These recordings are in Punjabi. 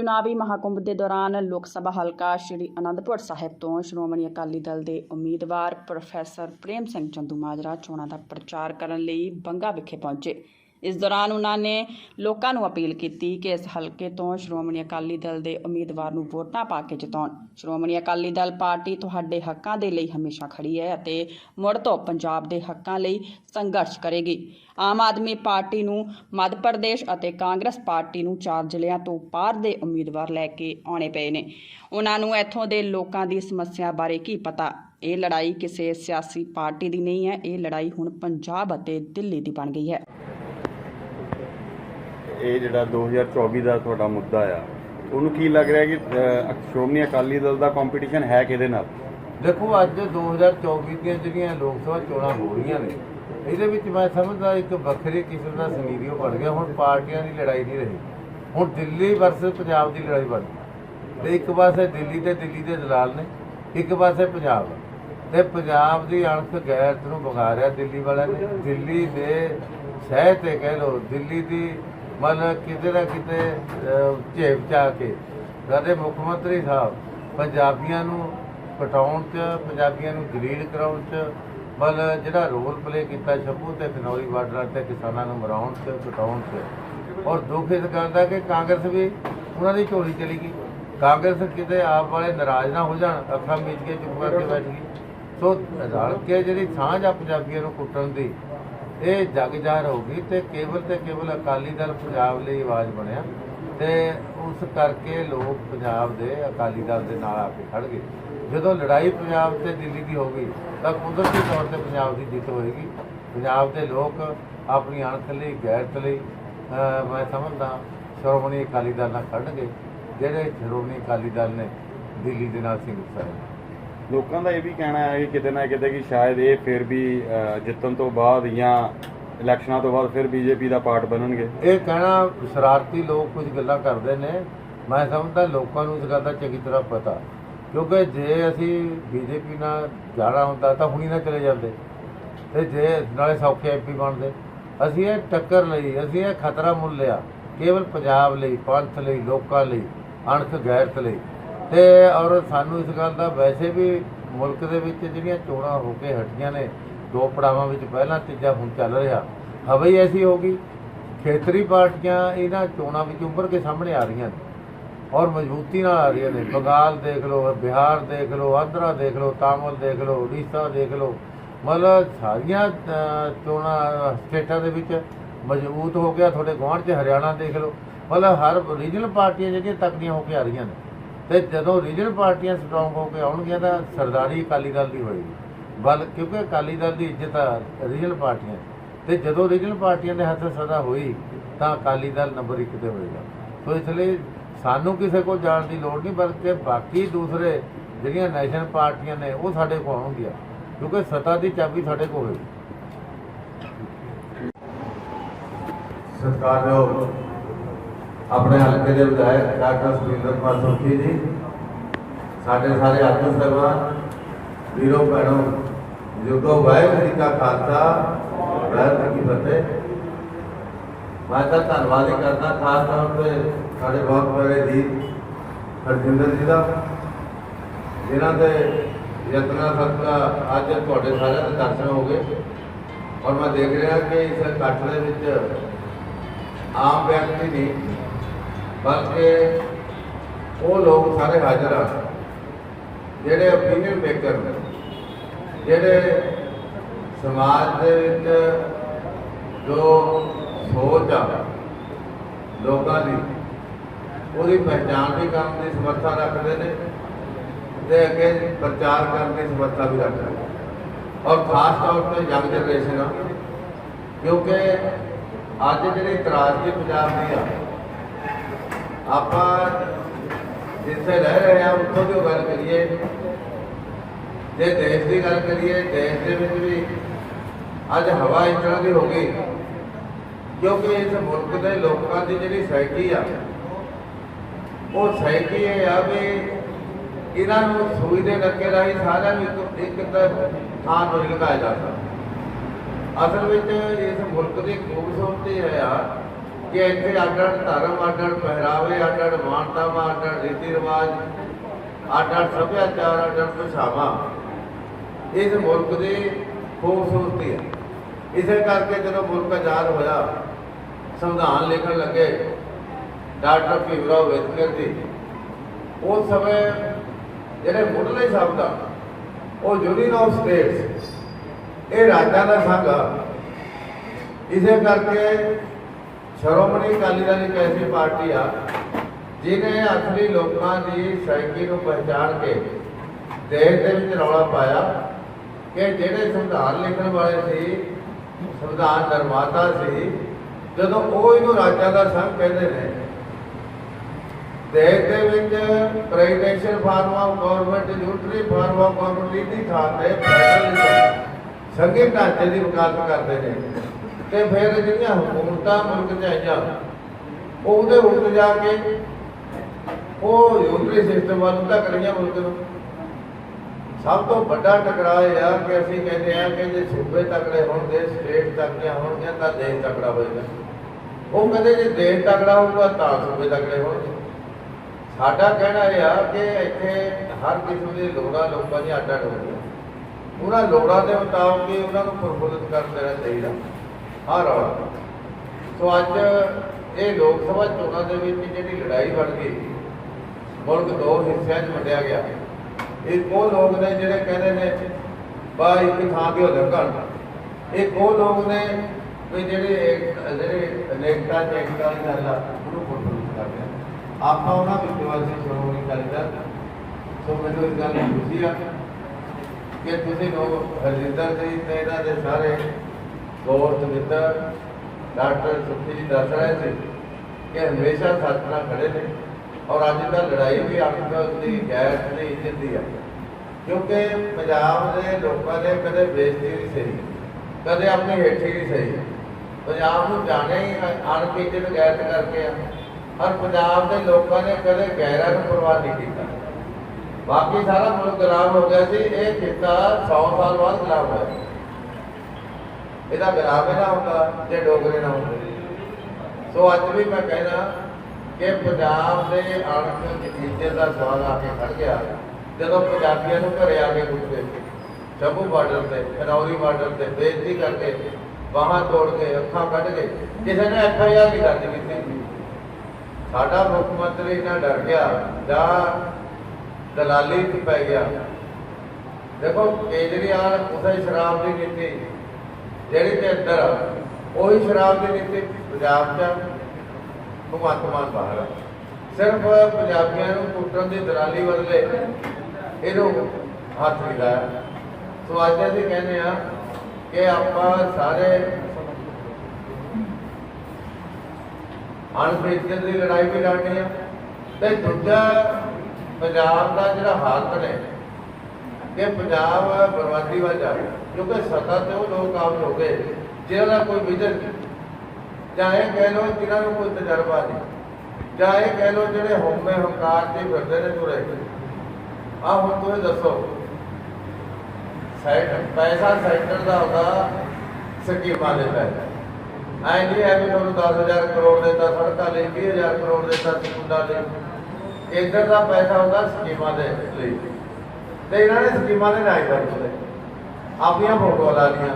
ਚੁਣਾਵੀ ਮਹਾਕੁੰਭ ਦੇ ਦੌਰਾਨ ਲੋਕ ਸਭਾ ਹਲਕਾ ਸ਼੍ਰੀ ਅਨੰਦਪੁਰ ਸਾਹਿਬ ਤੋਂ ਸ਼੍ਰੋਮਣੀ ਅਕਾਲੀ ਦਲ ਦੇ ਉਮੀਦਵਾਰ ਪ੍ਰੋਫੈਸਰ ਪ੍ਰੇਮ ਸਿੰਘ ਚੰਦੂ ਮਾਜਰਾ ਚੋਣਾਂ ਦਾ ਪ੍ਰਚਾਰ ਕਰਨ ਲਈ ਬੰਗਾ ਵਿਖੇ ਪਹੁੰਚੇ। ਇਸ ਦੌਰਾਨ ਉਹਨਾਂ ਨੇ ਲੋਕਾਂ ਨੂੰ ਅਪੀਲ ਕੀਤੀ ਕਿ ਇਸ ਹਲਕੇ ਤੋਂ ਸ਼੍ਰੋਮਣੀ ਅਕਾਲੀ ਦਲ ਦੇ ਉਮੀਦਵਾਰ ਨੂੰ ਵੋਟਾਂ ਪਾ ਕੇ ਜਿਤਾਉਣ। ਸ਼੍ਰੋਮਣੀ ਅਕਾਲੀ ਦਲ ਪਾਰਟੀ ਤੁਹਾਡੇ ਹੱਕਾਂ ਦੇ ਲਈ ਹਮੇਸ਼ਾ ਖੜੀ ਹੈ ਅਤੇ ਮੁੜ ਤੋਂ ਪੰਜਾਬ ਦੇ ਹੱਕਾਂ ਲਈ ਸੰਘਰਸ਼ ਕਰੇਗੀ। ਆਮ ਆਦਮੀ ਪਾਰਟੀ ਨੂੰ ਮੱਧ ਪ੍ਰਦੇਸ਼ ਅਤੇ ਕਾਂਗਰਸ ਪਾਰਟੀ ਨੂੰ ਚਾਰ ਜ਼ਿਲ੍ਹਿਆਂ ਤੋਂ ਪਾਰ ਦੇ ਉਮੀਦਵਾਰ ਲੈ ਕੇ ਆਉਣੇ ਪਏ ਨੇ। ਉਹਨਾਂ ਨੂੰ ਇੱਥੋਂ ਦੇ ਲੋਕਾਂ ਦੀ ਸਮੱਸਿਆ ਬਾਰੇ ਕੀ ਪਤਾ? ਇਹ ਲੜਾਈ ਕਿਸੇ ਸਿਆਸੀ ਪਾਰਟੀ ਦੀ ਨਹੀਂ ਹੈ, ਇਹ ਲੜਾਈ ਹੁਣ ਪੰਜਾਬ ਅਤੇ ਦਿੱਲੀ ਦੀ ਬਣ ਗਈ ਹੈ। ਇਹ ਜਿਹੜਾ 2024 ਦਾ ਤੁਹਾਡਾ ਮੁੱਦਾ ਆ, ਉਹਨੂੰ ਕੀ ਲੱਗ ਰਿਹਾ ਕਿ ਸ਼੍ਰੋਮਣੀ ਅਕਾਲੀ ਦਲ ਦਾ ਕੰਪੀਟੀਸ਼ਨ ਹੈ ਕਿਹਦੇ ਨਾਲ? ਦੇਖੋ, ਅੱਜ 2024 ਦੀਆਂ ਜਿਹੜੀਆਂ ਲੋਕ ਸਭਾ ਚੋਣਾਂ ਹੋ ਰਹੀਆਂ ਨੇ, ਇਹਦੇ ਵਿੱਚ ਮੈਂ ਸਮਝਦਾ ਇੱਕ ਵੱਖਰੇ ਕਿਸਮ ਦਾ ਸਿਨੈਰੀਓ ਬਣ ਗਿਆ। ਹੁਣ ਪਾਰਟੀਆਂ ਦੀ ਲੜਾਈ ਨਹੀਂ ਰਹੀ। ਹੁਣ ਦਿੱਲੀ ਵਰਸਸ ਪੰਜਾਬ ਦੀ ਲੜਾਈ ਬਣ ਗਈ। ਤੇ ਇੱਕ ਪਾਸੇ ਦਿੱਲੀ ਤੇ ਦਿੱਲੀ ਦੇ ਦਲਾਲ ਨੇ, ਇੱਕ ਪਾਸੇ ਪੰਜਾਬ। ਤੇ ਪੰਜਾਬ ਦੀ ਅਣਖ ਗੈਰਤ ਨੂੰ ਵਿਖਾ ਰਿਹਾ ਦਿੱਲੀ ਵਾਲਿਆਂ ਨੇ। ਦਿੱਲੀ ਦੇ ਸਹਿ ਤੇ ਕਹਿ ਲੋ ਦਿੱਲੀ ਦੀ ਮਤਲਬ ਕਿਤੇ ਨਾ ਕਿਤੇ ਅਹ, ਝੇਪ ਚਾ ਕੇ। ਸਾਡੇ ਮੁੱਖ ਮੰਤਰੀ ਸਾਹਿਬ ਪੰਜਾਬੀਆਂ ਨੂੰ ਪਟਾਉਣ ਚ ਪੰਜਾਬੀਆਂ ਨੂੰ ਜਲੀਲ ਕਰਾਉਣ ਚ ਮਤਲਬ ਜਿਹੜਾ ਰੋਲ ਪਲੇ ਕੀਤਾ ਸ਼ੰਭੂ ਤੇ ਖਨੌਰੀ ਬਾਰਡਰਾਂ ਤੇ ਕਿਸਾਨਾਂ ਨੂੰ ਮਰਾਉਣ ਚ ਪਟਾਉਣ ਚ ਔਰ ਦੁੱਖ ਇਸ ਗੱਲ ਦਾ ਕਿ ਕਾਂਗਰਸ ਵੀ ਉਹਨਾਂ ਦੀ ਝੋਲੀ ਚਲੀ ਗਈ। ਕਾਂਗਰਸ ਕਿਤੇ ਆਪ ਵਾਲੇ ਨਾਰਾਜ਼ ਨਾ ਹੋ ਜਾਣ ਅੱਖਾਂ ਮੀਚ ਕੇ ਚੁੱਪ ਕਰਕੇ ਬੈਠ ਗਈ। ਸੋ ਰਲ ਕੇ ਜਿਹੜੀ ਸਾਂਝ ਆ ਪੰਜਾਬੀਆਂ ਨੂੰ ਕੁੱਟਣ ਦੀ ਇਹ ਜਗਜ਼ਾਹਰ ਹੋ ਗਈ ਤੇ ਕੇਵਲ ਤੇ ਕੇਵਲ ਅਕਾਲੀ ਦਲ ਪੰਜਾਬ ਲਈ ਆਵਾਜ਼ ਬਣਿਆ ਤੇ ਉਸ ਕਰਕੇ ਲੋਕ ਪੰਜਾਬ ਦੇ ਅਕਾਲੀ ਦਲ ਦੇ ਨਾਲ ਆ ਕੇ ਖੜ ਗਏ। ਜਦੋਂ ਲੜਾਈ ਪੰਜਾਬ ਤੇ ਦਿੱਲੀ ਦੀ ਹੋ ਗਈ, ਤਾਂ ਕੁਦਰਤੀ ਤੌਰ ਤੇ ਪੰਜਾਬ ਦੀ ਜਿੱਤ ਹੋਏਗੀ। ਪੰਜਾਬ ਦੇ ਲੋਕ ਆਪਣੀ ਅਣਖ ਲਈ, ਗੈਰਤ ਲਈ ਮੈਂ ਸਮਝਦਾ ਸ਼੍ਰੋਮਣੀ ਅਕਾਲੀ ਦਲ ਨਾਲ ਖੜਨਗੇ ਜਿਹੜੇ ਸ਼੍ਰੋਮਣੀ ਅਕਾਲੀ ਦਲ ਨੇ ਦਿੱਲੀ ਦੇ ਨਾਲ ਸਿੰਘ ਸਾਹਿਬ ਲੋਕਾਂ ਦਾ ਇਹ ਵੀ ਕਹਿਣਾ ਹੈ ਕਿ ਕਿਤੇ ਨਾ ਕਿਤੇ ਕਿ ਸ਼ਾਇਦ ਇਹ ਫਿਰ ਵੀ ਜਿੱਤਣ ਤੋਂ ਬਾਅਦ ਜਾਂ ਇਲੈਕਸ਼ਨਾਂ ਤੋਂ ਬਾਅਦ ਫਿਰ ਬੀਜੇਪੀ ਦਾ ਪਾਰਟ ਬਣਨਗੇ। ਇਹ ਕਹਿਣਾ ਸ਼ਰਾਰਤੀ ਲੋਕ ਕੁਝ ਗੱਲਾਂ ਕਰਦੇ ਨੇ। ਮੈਂ ਸਮਝਦਾ ਲੋਕਾਂ ਨੂੰ ਇਸ ਗੱਲ ਦਾ ਚੰਗੀ ਤਰ੍ਹਾਂ ਪਤਾ। ਕਿਉਂਕਿ ਜੇ ਅਸੀਂ ਬੀਜੇਪੀ ਨਾਲ ਜਾਣਾ ਹੁੰਦਾ ਤਾਂ ਹੁਣੀ ਨਾ ਚਲੇ ਜਾਂਦੇ। ਤੇ ਜੇ ਨਾਲੇ ਸੌਖੇ ਐਮਪੀ ਬਣਦੇ। ਅਸੀਂ ਇਹ ਟੱਕਰ ਲਈ, ਅਸੀਂ ਇਹ ਖਤਰਾ ਮੁੱਲ ਲਿਆ। ਕੇਵਲ ਪੰਜਾਬ ਲਈ, ਪੰਥ ਲਈ, ਲੋਕਾਂ ਲਈ, ਅਣਖ ਗੈਰਤ ਲਈ। ਤੇ ਔਰ ਸਾਨੂੰ ਇਸ ਗੱਲ ਦਾ ਵੈਸੇ ਵੀ ਮੁਲਕ ਦੇ ਵਿੱਚ ਜਿਹੜੀਆਂ ਚੋਣਾਂ ਹੋ ਕੇ ਹਟੀਆਂ ਨੇ, ਦੋ ਪੜਾਵਾਂ ਵਿੱਚ ਪਹਿਲਾਂ ਤੀਜਾ ਹੁਣ ਚੱਲ ਰਿਹਾ। ਹਵਾ ਹੀ ਐਸੀ ਹੋ ਗਈ, ਖੇਤਰੀ ਪਾਰਟੀਆਂ ਇਹਨਾਂ ਚੋਣਾਂ ਵਿੱਚ ਉੱਭਰ ਕੇ ਸਾਹਮਣੇ ਆ ਰਹੀਆਂ ਨੇ ਔਰ ਮਜ਼ਬੂਤੀ ਨਾਲ ਆ ਰਹੀਆਂ ਨੇ। ਬੰਗਾਲ ਦੇਖ ਲਓ, ਬਿਹਾਰ ਦੇਖ ਲਓ, ਆਂਧਰਾ ਦੇਖ ਲਓ, ਤਾਮਿਲ ਦੇਖ ਲਓ, ਉੜੀਸਾ ਦੇਖ ਲਓ, ਮਤਲਬ ਸਾਰੀਆਂ ਚੋਣਾਂ, ਸਟੇਟਾਂ ਦੇ ਵਿੱਚ ਮਜ਼ਬੂਤ ਹੋ ਗਿਆ। ਤੁਹਾਡੇ ਗੁਆਂਢ 'ਚ ਹਰਿਆਣਾ ਦੇਖ ਲਓ, ਮਤਲਬ ਹਰ ਰੀਜਨਲ ਪਾਰਟੀਆਂ ਜਿਹੜੀਆਂ ਤਕੜੀਆਂ ਹੋ ਕੇ ਆ ਰਹੀਆਂ ਨੇ। ਤੇ ਜਦੋਂ ਰੀਜਨਲ ਪਾਰਟੀਆਂ ਸਟਰੋਂਗ ਹੋ ਕੇ ਆਉਣਗੀਆਂ ਤਾਂ ਸਰਦਾਰੀ ਅਕਾਲੀ ਦਲ ਦੀ ਹੋਏਗੀ। ਬਲ ਕਿਉਂਕਿ ਅਕਾਲੀ ਦਲ ਦੀ ਇੱਜ਼ਤ ਆ ਰੀਜਨਲ ਪਾਰਟੀਆਂ 'ਚ। ਤੇ ਜਦੋਂ ਰੀਜਨਲ ਪਾਰਟੀਆਂ ਦੇ ਹੱਥ ਸਦਾ ਹੋਈ, ਤਾਂ ਅਕਾਲੀ ਦਲ ਨੰਬਰ 1 ਤੇ ਹੋਏਗਾ। ਸੋ ਇਸ ਲਈ ਸਾਨੂੰ ਕਿਸੇ ਕੋਲ ਜਾਣ ਦੀ ਲੋੜ ਨਹੀਂ, ਬਲਕਿ ਬਾਕੀ ਦੂਸਰੇ ਜਿਹੜੀਆਂ ਨੈਸ਼ਨਲ ਪਾਰਟੀਆਂ ਨੇ, ਉਹ ਸਾਡੇ ਕੋਲ ਆਉਣਗੀਆਂ। ਕਿਉਂਕਿ ਸੱਤਾ ਦੀ ਚਾਬੀ ਸਾਡੇ ਕੋਲ ਹੋਏਗੀ। ਸਰਕਾਰਯੋਗ ਆਪਣੇ ਹਲਕੇ ਦੇ ਵਿਧਾਇਕ ਡਾਕਟਰ ਸੁਖਿੰਦਰ ਕੁਮਾਰ ਸੁਖੀ ਜੀ, ਸਾਡੇ ਸਾਰੇ ਆਗੂ ਸਾਹਿਬਾਨ, ਵੀਰੋ ਭੈਣੋ ਜੋ ਵਾਹਿਗੁਰੂ ਜੀ ਕਾ ਖਾਲਸਾ, ਵਾਹਿਗੁਰੂ ਕੀ ਫਤਿਹ। ਮੈਂ ਤਾਂ ਧੰਨਵਾਦ ਹੀ ਕਰਦਾ, ਖਾਸ ਤੌਰ ਤੇ ਸਾਡੇ ਬਹੁਤ ਬੜੇ ਜੀ ਹਰਜਿੰਦਰ ਜੀ ਦਾ, ਜਿਨ੍ਹਾਂ ਦੇ ਯਤਨਾਂ ਸਦਕਾ ਅੱਜ ਤੁਹਾਡੇ ਸਾਰਿਆਂ ਦੇ ਦਰਸ਼ਨ ਹੋ ਗਏ। ਔਰ ਮੈਂ ਦੇਖ ਰਿਹਾ ਕਿ ਇਸ ਇਕੱਠ ਦੇ ਵਿੱਚ ਆਮ ਵਿਅਕਤੀ ਨਹੀਂ ਬਲਕਿ ਉਹ ਲੋਕ ਸਾਰੇ ਹਾਜ਼ਰ ਆ, ਜਿਹੜੇ ਓਪੀਨੀਅਨ ਮੇਕਰ ਨੇ, ਜਿਹੜੇ ਸਮਾਜ ਦੇ ਵਿੱਚ ਜੋ ਸੋਚ ਆ ਲੋਕਾਂ ਦੀ, ਉਹਦੀ ਪਹਿਚਾਣ ਵੀ ਕਰਨ ਦੀ ਸਮਰੱਥਾ ਰੱਖਦੇ ਨੇ ਤੇ ਅੱਗੇ ਪ੍ਰਚਾਰ ਕਰਨ ਦੀ ਸਮਰੱਥਾ ਵੀ ਰੱਖਦੇ ਨੇ। ਔਰ ਖਾਸ ਤੌਰ ਤੇ ਯੰਗ ਜਨਰੇਸ਼ਨ ਆ, ਕਿਉਂਕਿ ਅੱਜ ਜਿਹੜੀ ਤਰਾਜ਼ਗੀ ਪੰਜਾਬ ਦੀ ਆ ਆਪਾਂ ਜਿੱਥੇ ਰਹਿ ਰਹੇ ਹਾਂ, ਉੱਥੋਂ ਦੀ ਗੱਲ ਕਰੀਏ। ਜੇ ਦੇਸ਼ ਦੀ ਗੱਲ ਕਰੀਏ, ਦੇਸ਼ ਦੇ ਵਿੱਚ ਵੀ ਅੱਜ ਹਵਾ ਇਸ ਤਰ੍ਹਾਂ ਦੀ ਹੋ ਗਈ, ਕਿਉਂਕਿ ਇਸ ਮੁਲਕ ਦੇ ਲੋਕਾਂ ਦੀ ਜਿਹੜੀ ਸਾਈਕੀ ਆ, ਉਹ ਸਾਈਕੀ ਇਹ ਆ ਵੀ ਇਹਨਾਂ ਨੂੰ ਸੂਈ ਦੇ ਨੱਕੇ ਰਾਹੀਂ ਸਾਰਿਆਂ ਨੂੰ ਇੱਕ ਇੱਕ ਤਾਂ ਥਾਂ ਤੋਂ ਲਗਾਇਆ ਜਾਂਦਾ ਅਸਲ ਵਿੱਚ ਇਸ ਮੁਲਕ ਦੀ ਖੂਬਸੂਰਤੀ ਹੈ ਆ ਕਿ ਇੱਥੇ ਅੱਡ-ਅੱਡ ਧਰਮ, ਅੱਡ-ਅੱਡ ਪਹਿਰਾਵੇ, ਅੱਡ-ਅੱਡ ਮਾਨਤਾਵਾਂ ਅੱਡ-ਅੱਡ ਰੀਤੀ ਰਿਵਾਜ, ਅੱਡ-ਅੱਡ ਸੱਭਿਆਚਾਰ, ਅੱਡ-ਅੱਡ ਭਾਸ਼ਾਵਾਂ। ਇਸ ਮੁਲਕ ਦੀ ਖੂਬਸੂਰਤੀ ਹੈ। ਇਸੇ ਕਰਕੇ ਜਦੋਂ ਮੁਲਕ ਆਜ਼ਾਦ ਹੋਇਆ, ਸੰਵਿਧਾਨ ਲਿਖਣ ਲੱਗੇ, ਡਾਕਟਰ ਭੀਮਰਾਓ ਅੰਬੇਦਕਰ ਜੀ, ਉਸ ਸਮੇਂ ਜਿਹੜੇ ਮੁੱਢਲੇ ਸ਼ਬਦ ਆ, ਉਹ ਯੂਨੀਅਨ ਆਫ ਸਟੇਟਸ ਇਹ ਰਾਜਾਂ ਦਾ ਸੰਘ ਆ। ਇਸੇ ਕਰਕੇ ਸ਼੍ਰੋਮਣੀ ਅਕਾਲੀ ਦਲ ਇੱਕ ਐਸੀ ਪਾਰਟੀ ਆ, ਜਿਹਨੇ ਅਸਲੀ ਲੋਕਾਂ ਦੀ ਸਾਇਕੀ ਨੂੰ ਪਹਿਚਾਣ ਕੇ ਦੇਸ਼ ਦੇ ਵਿੱਚ ਰੌਲਾ ਪਾਇਆ ਕਿ ਜਿਹੜੇ ਸੰਵਿਧਾਨ ਲਿਖਣ ਵਾਲੇ ਸੀ, ਸੰਵਿਧਾਨ ਨਿਰਮਾਤਾ ਸੀ, ਜਦੋਂ ਉਹ ਇਹਨੂੰ ਰਾਜਾਂ ਦਾ ਸੰਘ ਕਹਿੰਦੇ ਨੇ, ਦੇਸ਼ ਦੇ ਵਿੱਚ presidential form of government unitary form of government ਦੀ ਥਾਂ ਤੇ ਫੈਡਰਲਿਜ਼ਮ ਸੰਘੀ ਢਾਂਚੇ ਦੀ ਵਕਾਲਤ ਕਰਦੇ ਨੇ। ਤੇ ਫਿਰ ਜਿਹੜੀਆਂ ਹਕੂਮਤਾਂ ਮੁਲਕ 'ਚ ਆਈਆਂ, ਉਹਦੇ ਉਲਟ ਜਾ ਕੇ ਉਹ ਯੂਟਰੀ ਸਿਸਟਮ ਵੱਲ ਧੱਕ ਰਹੀਆਂ ਮੁਲਕ ਨੂੰ। ਸਭ ਤੋਂ ਵੱਡਾ ਟਕਰਾਅ ਇਹ ਆ ਕਿ ਅਸੀਂ ਕਹਿੰਦੇ ਆ ਕਿ ਜੇ ਸੂਬੇ ਤਕੜੇ ਹੋਣਗੇ, ਸਟੇਟ ਤਕੜੀਆਂ ਹੋਣਗੀਆਂ ਤਾਂ ਦੇਸ਼ ਤਕੜਾ ਹੋਏਗਾ। ਉਹ ਕਹਿੰਦੇ ਜੇ ਦੇਸ਼ ਤਕੜਾ ਹੋਊਗਾ ਤਾਂ ਸੂਬੇ ਤਕੜੇ ਹੋਣਗੇ। ਸਾਡਾ ਕਹਿਣਾ ਇਹ ਆ ਕਿ ਇੱਥੇ ਹਰ ਕਿਸਮ ਦੀ ਲੋੜਾਂ ਲੋਕਾਂ ਦੀਆਂ ਅੱਡ ਅੱਡ ਹੁੰਦੀਆਂ। ਉਹਨਾਂ ਲੋੜਾਂ ਦੇ ਮੁਤਾਬਕ ਹੀ ਉਹਨਾਂ ਨੂੰ ਪ੍ਰਫੁੱਲਿਤ ਕਰ ਦੇਣਾ ਚਾਹੀਦਾ। ਆਹ ਰੌਲਾ ਸੋ ਅੱਜ ਇਹ ਲੋਕ ਸਭਾ ਚੋਣਾਂ ਦੇ ਵਿੱਚ ਜਿਹੜੀ ਲੜਾਈ ਬਣ ਗਈ, ਮੁਲਕ ਦੋ ਹਿੱਸਿਆਂ 'ਚ ਵੰਡਿਆ ਗਿਆ। ਇਹ ਉਹ ਲੋਕ ਨੇ ਜਿਹੜੇ ਕਹਿੰਦੇ ਨੇ ਬਾ ਇੱਕ ਥਾਂ ਤੇ ਹੋ ਲੱਗਣ ਇੱਕ ਉਹ ਲੋਕ ਨੇ ਵੀ ਜਿਹੜੇ ਜਿਹੜੇ ਅਨੇਕਤਾ ਚ ਏਕਤਾ ਦੀ ਗੱਲ ਆ, ਉਹਨੂੰ ਪ੍ਰਫੁੱਲਿਤ ਕਰਦੇ ਆ ਆਪਾਂ ਉਹਨਾਂ ਵਿੱਚ ਵਾਸੀ ਸ਼੍ਰੋਮਣੀ ਅਕਾਲੀ ਦਲ ਸੋ ਮੈਨੂੰ ਇਸ ਗੱਲ ਦੀ ਖੁਸ਼ੀ ਆ ਕਿ ਤੁਸੀਂ ਲੋਕ ਹਰਜਿੰਦਰ ਸਿੰਘ ਤੇ ਇਹਨਾਂ ਦੇ ਸਾਰੇ ਦੋਸਤ ਮਿੱਤਰ ਡਾਕਟਰ ਸੁਖੀ ਜੀ ਦੱਸ ਰਹੇ ਸੀ ਕਿ ਹਮੇਸ਼ਾ ਸੱਚ ਨਾਲ ਖੜੇ ਨੇ ਔਰ ਅੱਜ ਦਾ ਲੜਾਈ ਵੀ ਆਪਸ ਦੀ ਗੈਰ ਦੀ ਇੱਜ਼ਤ ਦੀ ਹੈ ਕਿਉਂਕਿ ਪੰਜਾਬ ਦੇ ਲੋਕਾਂ ਨੇ ਕਦੇ ਬੇਇੱਜ਼ਤੀ ਨਹੀਂ ਸਹੀ ਕਦੇ ਆਪਣੀ ਹੇਠੀ ਨਹੀਂ ਸਹੀ ਪੰਜਾਬ ਨੂੰ ਜਾਣੇ ਹੀ ਅਣਪੀਜਤ ਗੈਰਤ ਕਰਕੇ ਆ ਔਰ ਪੰਜਾਬ ਦੇ ਲੋਕਾਂ ਨੇ ਕਦੇ ਗੈਰਾਂ ਨੂੰ ਪਰਵਾਹ ਨਹੀਂ ਕੀਤਾ ਬਾਕੀ ਸਾਰਾ ਮੁਲਕ ਗੁਲਾਮ ਹੋ ਗਿਆ ਸੀ ਇਹ ਖਿੱਤਾ 100 ਸਾਲ ਬਾਅਦ ਗੁਲਾਮ ਹੋਇਆ ਇਹਦਾ ਗੁਲਾਮ ਨਾ ਹੁੰਦਾ, ਜੇ ਡੋਗਰੇ ਨਾ ਹੁੰਦੇ। ਸੋ ਅੱਜ ਵੀ ਮੈਂ ਕਹਿਣਾ ਕਿ ਪੰਜਾਬ ਦੇ ਅਣਖ ਨਤੀਜੇ ਦਾ ਸਵਾਲ ਆ ਕੇ ਖੜ ਗਿਆ। ਜਦੋਂ ਪੰਜਾਬੀਆਂ ਨੂੰ ਘਰੇ ਆ ਕੇ ਪੁੱਛੇ ਜੰਮੂ ਬਾਰਡਰ ਤੇ ਖਨੌਰੀ ਬਾਰਡਰ ਤੇ ਬੇਇੱਜ਼ਤੀ ਕਰਕੇ ਬਾਹਾਂ ਤੋੜ ਕੇ ਅੱਖਾਂ ਕੱਢ ਕੇ ਕਿਸੇ ਨੇ ਐਫ ਆਈ ਆਰ ਨਹੀਂ ਕਰਦੀ ਕੀਤੀ ਸਾਡਾ ਮੁੱਖ ਮੰਤਰੀ ਇੰਨਾ ਡਰ ਗਿਆ, ਜਾਂ ਦਲਾਲੀ ਚ ਪੈ ਗਿਆ। ਦੇਖੋ, ਕੇਜਰੀਵਾਲ ਉਸੇ ਸ਼ਰਾਬ ਦੀ ਨੀਤੀ ਜਿਹੜੇ ਤੇ ਅੰਦਰ ਆ, ਉਹੀ ਸ਼ਰਾਬ ਦੀ ਨੀਤੀ ਪੰਜਾਬ ਚ ਆ, ਭਗਵੰਤ ਮਾਨ ਬਾਹਰ ਆ। ਸਿਰਫ ਪੰਜਾਬੀਆਂ ਨੂੰ ਕੁੱਟਣ ਦੀ ਦਲਾਲੀ ਬਦਲੇ ਇਹਨੂੰ ਹੱਥ ਨਹੀਂ ਲਾਇਆ ਸੋ ਅੱਜ ਅਸੀਂ ਕਹਿੰਦੇ ਆ ਕਿ ਆਪਾਂ ਸਾਰੇ ਅਣਪੀਜਤ ਦੀ ਲੜਾਈ ਵੀ ਲੜਨੀ ਆ ਤੇ ਦੂਜਾ ਪੰਜਾਬ ਦਾ ਜਿਹੜਾ ਹਾਲਤ ਨੇ ਕਿ ਪੰਜਾਬ ਬਰਬਾਦੀ ਵੱਲ ਜਾ ਕਿਉਂਕਿ ਸੱਤਾ ਤੇ ਉਹ ਲੋਕ ਆਮ ਹੋ ਗਏ ਜਿਹਨਾਂ ਦਾ ਕੋਈ ਵਿਜ਼ਨ ਨਹੀਂ ਜਾਂ ਇਹ ਕਹਿ ਲਓ ਜਿਨ੍ਹਾਂ ਨੂੰ ਕੋਈ ਤਜਰਬਾ ਨਹੀਂ ਜਾਂ ਇਹ ਕਹਿ ਲਓ ਜਿਹੜੇ ਹਉਮੈ ਹੰਕਾਰ ਤੇ ਫਿਰਦੇ ਨੇ ਤੁਰੇ। ਆ ਹੁਣ ਤੁਸੀਂ ਦੱਸੋ, ਸਾਈਡ, ਪੈਸਾ ਸੈਂਟਰ ਦਾ ਹੁੰਦਾ ਸਕੀਮਾਂ ਦੇ ਪੈਸੇ ਐ ਨਹੀਂ ਹੈ ਵੀ ਤੁਹਾਨੂੰ 10000 ਕਰੋੜ ਦੇਤਾ, ਸੜਕਾਂ ਲਈ 20000 ਕਰੋੜ ਦਿੱਤਾ, ਸਕੂਲਾਂ ਲਈ। ਇੱਧਰ ਦਾ ਪੈਸਾ ਹੁੰਦਾ ਸਕੀਮਾਂ ਦੇ ਲਈ। ਤੇ ਇਹਨਾਂ ਨੇ ਸਕੀਮਾਂ ਦੇ ਰਾਜ ਕਰ ਦਿੱਤੇ ਆਪਣੀਆਂ ਫੋਟੋਆਂ ਲਾ ਲਈਆਂ।